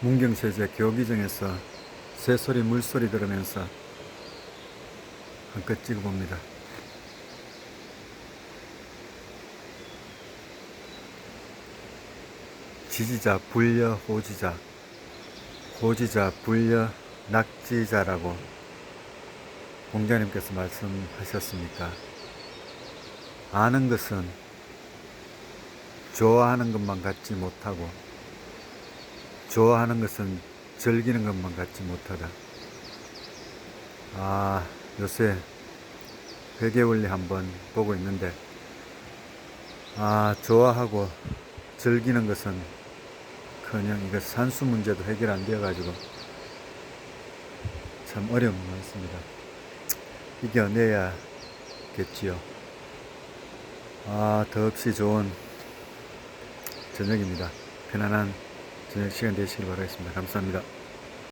문경세제 교기정에서 새소리 물소리 들으면서 한껏 찍어봅니다. 지지자 불려 호지자 호지자 불려 낙지자라고 공자님께서 말씀하셨습니까? 아는 것은 좋아하는 것만 갖지 못하고 좋아하는 것은 즐기는 것만 갖지 못하다. 아, 요새 회계원리 한번 보고 있는데, 아, 좋아하고 즐기는 것은 그냥 이거 산수 문제도 해결 안 되어가지고 참 어려운 것 같습니다. 이겨내야겠지요. 아, 더없이 좋은 저녁입니다. 편안한 시간 되시길 바라겠습니다. 감사합니다.